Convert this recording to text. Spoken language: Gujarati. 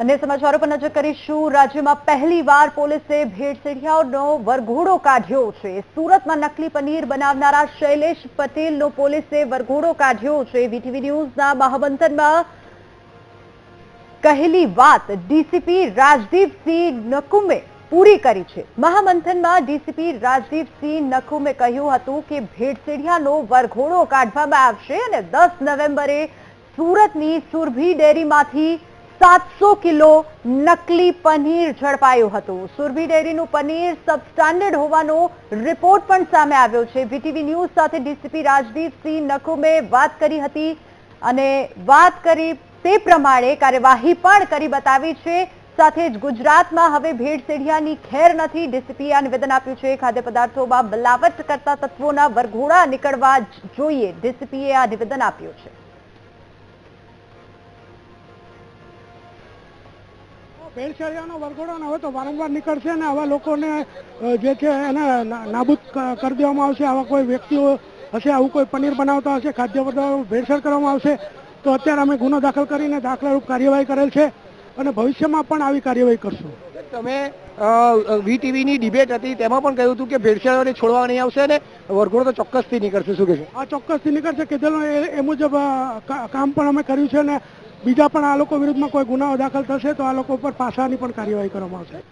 અન્ય સમાચારો પર નજર કરીશું. રાજ્યમાં પહેલીવાર પોલીસે ભેળસેડિયાઓનો વરઘોડો કાઢ્યો છે. સુરતમાં નકલી પનીર બનાવનારા શૈલેષ પટેલનો પોલીસે વરઘોડો કાઢ્યો છે. વીટીવી ન્યૂઝના મહામંથનમાં કહેલી વાત ડીસીપી રાજદીપસિંહ નકુમે પૂરી કરી છે. મહામંથનમાં ડીસીપી રાજદીપસિંહ નકુમે કહ્યું હતું કે ભેટસેડિયાનો વરઘોડો કાઢવામાં આવશે અને દસ નવેમ્બરે સુરતની સુરભી ડેરીમાંથી સાતસો કિલો નકલી પનીર ઝડપાયું હતું. સુરભી ડેરીનું પનીર સબસ્ટાન્ડર્ડ હોવાનો રિપોર્ટ પણ સામે આવ્યો છે. વીટીવી ન્યૂઝ સાથે ડીસીપી રાજદીપસિંહ નકુમે વાત કરી હતી અને વાત કરી તે પ્રમાણે કાર્યવાહી પણ કરી બતાવી છે. સાથે જ ગુજરાતમાં હવે ભેળસેળિયાની ખેર નથી. ડીસીપીએ આ નિવેદન આપ્યું છે. ખાદ્ય પદાર્થોમાં મિલાવટ કરતા તત્વોના વરઘોડા નીકળવા જોઈએ. ડીસીપીએ આ નિવેદન આપ્યું છે. ભેળસેળિયાનો વરઘોડો ને હવે તો વારંવાર નીકળશે અને આવા લોકોને જે છે એને નાબૂદ કરી દેવામાં આવશે. આવા કોઈ વ્યક્તિઓ હશે આવું કોઈ પનીર બનાવતા હશે ખાદ્ય પદાર્થો ભેળસેળ કરવામાં આવશે તો અત્યારે અમે ગુનો દાખલ કરીને દાખલારૂપ કાર્યવાહી કરેલ છે અને ભવિષ્યમાં પણ આવી કાર્યવાહી કરશું. તમે વીટીવીની ડિબેટ હતી તેમાં પણ કહ્યું હતું કે ભેળસેળોને છોડવા નહીં આવશે અને વરઘોડો તો ચોક્કસથી નીકળશે. શું કહેશો? આ ચોક્કસથી નીકળશે. કીધેલું એ મુજબ કામ પણ અમે કર્યું છે ને બીજા પણ આ લોકો વિરુદ્ધમાં કોઈ ગુનાઓ દાખલ થશે તો આ લોકો ઉપર પાસાની પણ કાર્યવાહી કરવામાં આવશે.